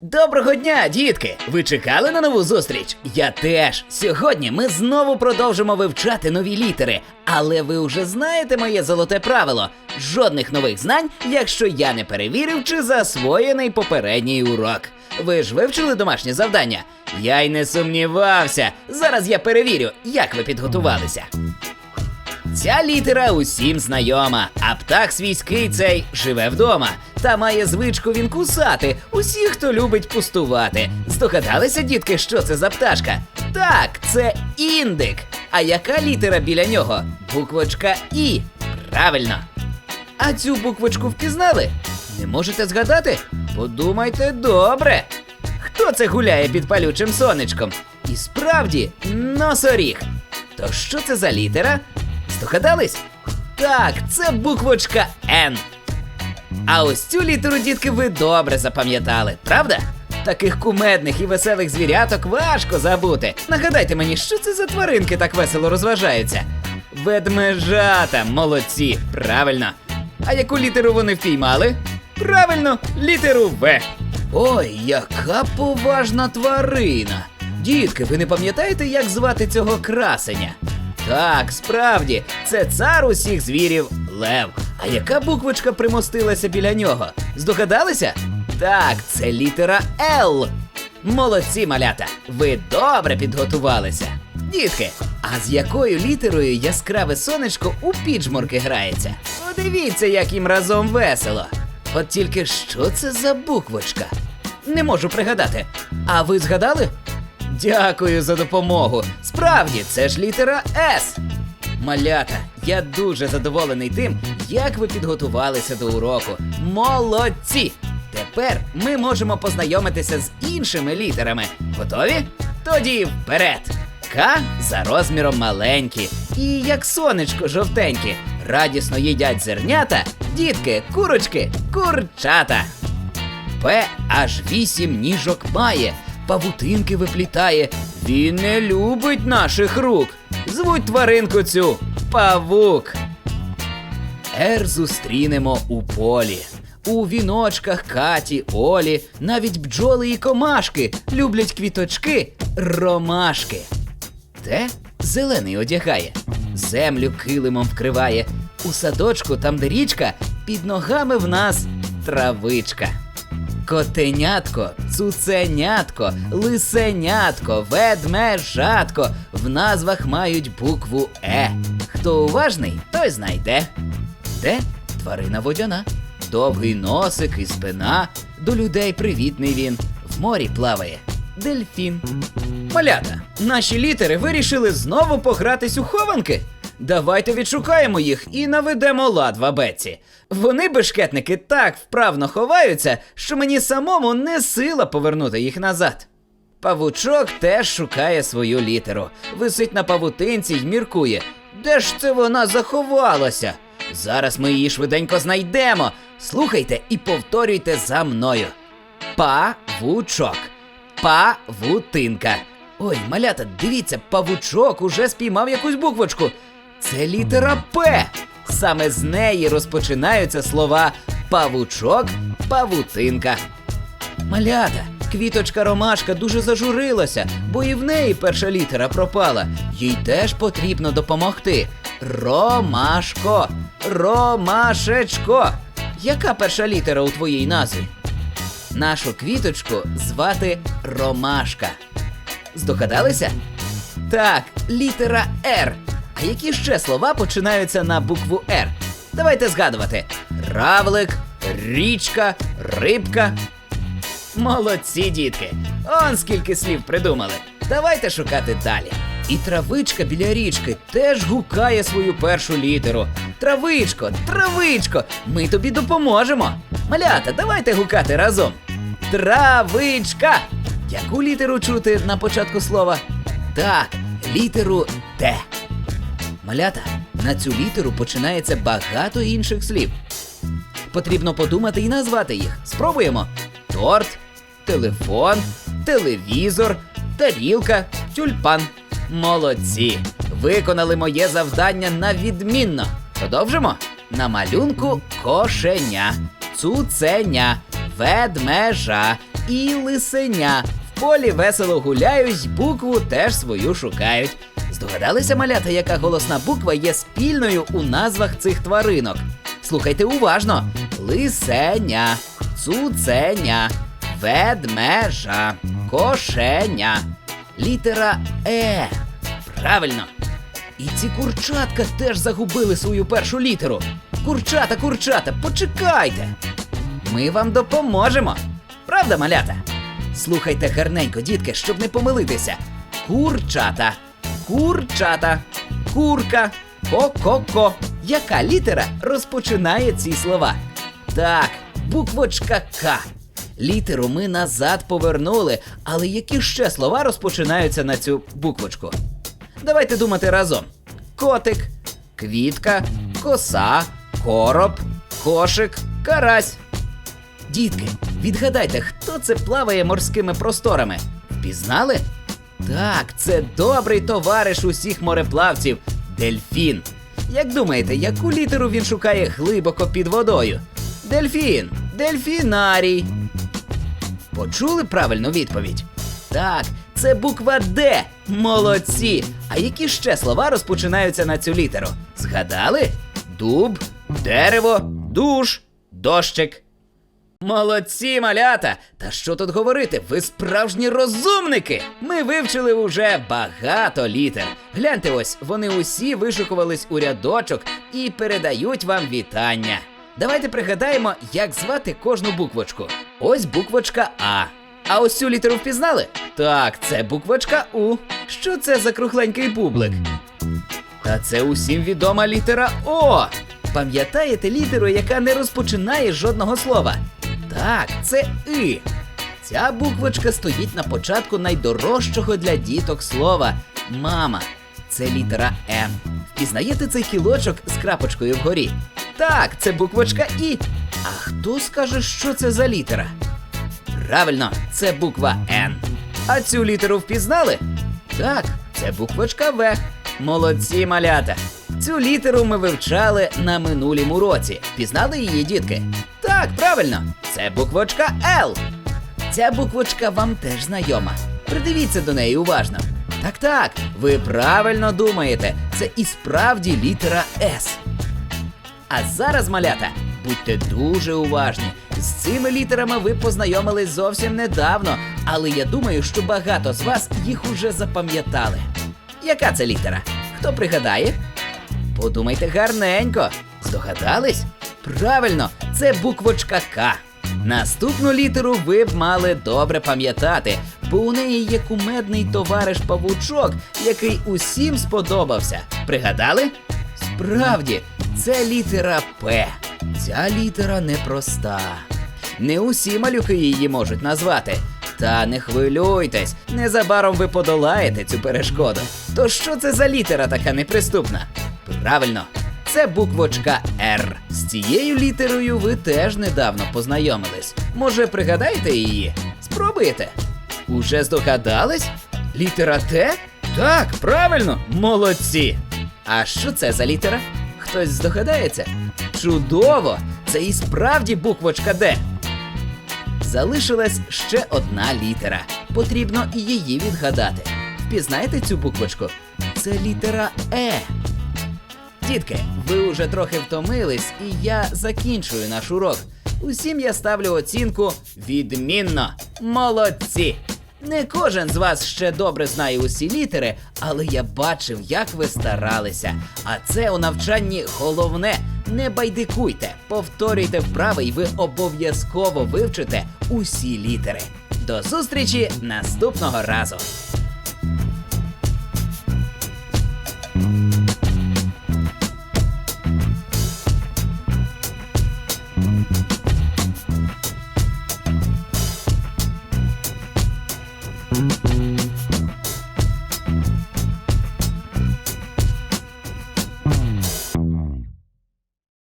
Доброго дня, дітки! Ви чекали на нову зустріч? Я теж. Сьогодні ми знову продовжимо вивчати нові літери. Але ви вже знаєте моє золоте правило: жодних нових знань, якщо я не перевірив, чи засвоєний попередній урок. Ви ж вивчили домашнє завдання? Я й не сумнівався. Зараз я перевірю, як ви підготувалися. Ця літера усім знайома, а птах свійський цей живе вдома та має звичку він кусати усіх, хто любить пустувати. Здогадалися, дітки, що це за пташка? Так, це індик. А яка літера біля нього? Буквочка І. Правильно. А цю буквочку впізнали? Не можете згадати? Подумайте добре. Хто це гуляє під палючим сонечком? І справді, носоріг. То що це за літера? Здогадались? Так, це буквочка Н. А ось цю літеру, дітки, ви добре запам'ятали, правда? Таких кумедних і веселих звіряток важко забути. Нагадайте мені, що це за тваринки так весело розважаються? Ведмежата, молодці, правильно. А яку літеру вони впіймали? Правильно, літеру В. Ой, яка поважна тварина. Дітки, ви не пам'ятаєте, як звати цього красеня? Так, справді, це цар усіх звірів Лев. А яка буквочка примостилася біля нього? Здогадалися? Так, це літера Л. Молодці, малята! Ви добре підготувалися. Дітки, а з якою літерою яскраве сонечко у піджморки грається? Подивіться, як їм разом весело. От тільки що це за буквочка? Не можу пригадати. А ви згадали? Дякую за допомогу. Справді, це ж літера С. Малята, я дуже задоволений тим, як ви підготувалися до уроку. Молодці! Тепер ми можемо познайомитися з іншими літерами. Готові? Тоді вперед! К за розміром маленькі і як сонечко жовтенькі. Радісно їдять зернята, дітки, курочки, курчата. П аж вісім ніжок має, павутинки виплітає. Він не любить наших рук. Звуть тваринку цю павук. Р зустрінемо у полі. У віночках Каті, Олі, навіть бджоли і комашки люблять квіточки, ромашки. Те зелений одягає, землю килимом вкриває. У садочку, там де річка, під ногами в нас травичка. Котенятко, цуценятко, лисенятко, ведмежатко в назвах мають букву Е. Хто уважний, той знайде. Де тварина водяна, довгий носик і спина, до людей привітний він, в морі плаває. Дельфін. Малята, наші літери вирішили знову погратись у хованки. Давайте відшукаємо їх і наведемо лад в абеці. Вони, бешкетники, так вправно ховаються, що мені самому не сила повернути їх назад. Павучок теж шукає свою літеру, висить на павутинці й міркує. Де ж це вона заховалася? Зараз ми її швиденько знайдемо. Слухайте і повторюйте за мною. Павучок. Павутинка. Ой, малята, дивіться, павучок уже спіймав якусь буквочку. Це літера П. Саме з неї розпочинаються слова павучок, павутинка. Малята, квіточка Ромашка дуже зажурилася, бо і в неї перша літера пропала. Їй теж потрібно допомогти. Ромашко, Ромашечко. Яка перша літера у твоїй назві? Нашу квіточку звати Ромашка. Здогадалися? Так, літера Р. А які ще слова починаються на букву Р? Давайте згадувати: равлик, річка, рибка. Молодці, дітки! Он скільки слів придумали. Давайте шукати далі. І травичка біля річки теж гукає свою першу літеру. Травичко, травичко, ми тобі допоможемо. Малята, давайте гукати разом. Травичка. Яку літеру чути на початку слова? Так, літеру Т. Малята, на цю літеру починається багато інших слів. Потрібно подумати і назвати їх. Спробуємо: торт, телефон, телевізор, тарілка, тюльпан. Молодці! Виконали моє завдання на відмінно. Продовжимо. На малюнку кошеня, цуценя, ведмежа, і лисеня. В полі весело гуляють, букву теж свою шукають. Здогадалися малята, яка голосна буква є спільною у назвах цих тваринок? Слухайте уважно: лисеня, цуценя, ведмежа, кошеня, літера Е. Правильно. І ці курчатка теж загубили свою першу літеру. Курчата, курчата, почекайте. Ми вам допоможемо. Правда, малята? Слухайте гарненько, дітки, щоб не помилитися. Курчата, курчата, курка, ко-ко-ко. Яка літера розпочинає ці слова? Так, буквочка К. Літеру ми назад повернули, але які ще слова розпочинаються на цю буквочку? Давайте думати разом: котик, квітка, коса, короб, кошик, карась. Дітки, відгадайте, хто це плаває морськими просторами? Впізнали? Так, це добрий товариш усіх мореплавців дельфін. Як думаєте, яку літеру він шукає глибоко під водою? Дельфін, дельфінарій. Почули правильну відповідь? Так, це буква Д. Молодці. А які ще слова розпочинаються на цю літеру? Згадали? Дуб, дерево, душ, дощик. Молодці, малята! Та що тут говорити? Ви справжні розумники! Ми вивчили уже багато літер. Гляньте ось, вони усі вишукувались у рядочок і передають вам вітання. Давайте пригадаємо, як звати кожну буквочку. Ось буквочка А. А ось цю літеру впізнали? Так, це буквочка У. Що це за кругленький бублик? Та це усім відома літера О. Пам'ятаєте літеру, яка не розпочинає жодного слова? Так, це И. Ця буквочка стоїть на початку найдорожчого для діток слова мама. Це літера М. Впізнаєте цей кілочок з крапочкою вгорі? Так, це буквочка І. А хто скаже, що це за літера? Правильно, це буква Н. А цю літеру впізнали? Так, це буквочка В. Молодці малята. Цю літеру ми вивчали на минулім році. Пізнали її, дітки? Так, правильно, це буквочка Л. Ця буквочка вам теж знайома. Придивіться до неї уважно. Так, так, ви правильно думаєте. Це і справді літера С. А зараз, малята, будьте дуже уважні. З цими літерами ви познайомились зовсім недавно, але я думаю, що багато з вас їх уже запам'ятали. Яка це літера? Хто пригадає? Подумайте гарненько. Здогадались? Правильно, це буквочка К. Наступну літеру ви б мали добре пам'ятати, бо у неї є кумедний товариш павучок, який усім сподобався. Пригадали? Справді, це літера П. Ця літера непроста. Не усі малюки її можуть назвати. Та не хвилюйтесь, незабаром ви подолаєте цю перешкоду. То що це за літера така неприступна? Правильно, це буквочка Р. З цією літерою ви теж недавно познайомились. Може, пригадаєте її? Спробуйте. Уже здогадались? Літера Т? Так, правильно, молодці. А що це за літера? Хтось здогадається? Чудово! Це і справді буквочка Д. Залишилась ще одна літера. Потрібно і її відгадати. Впізнаєте цю буквочку? Це літера Е. Дітки, ви уже трохи втомились, і я закінчую наш урок. Усім я ставлю оцінку відмінно. Молодці! Не кожен з вас ще добре знає усі літери, але я бачив, як ви старалися. А це у навчанні головне. Не байдикуйте, повторюйте вправи, і ви обов'язково вивчите усі літери. До зустрічі наступного разу!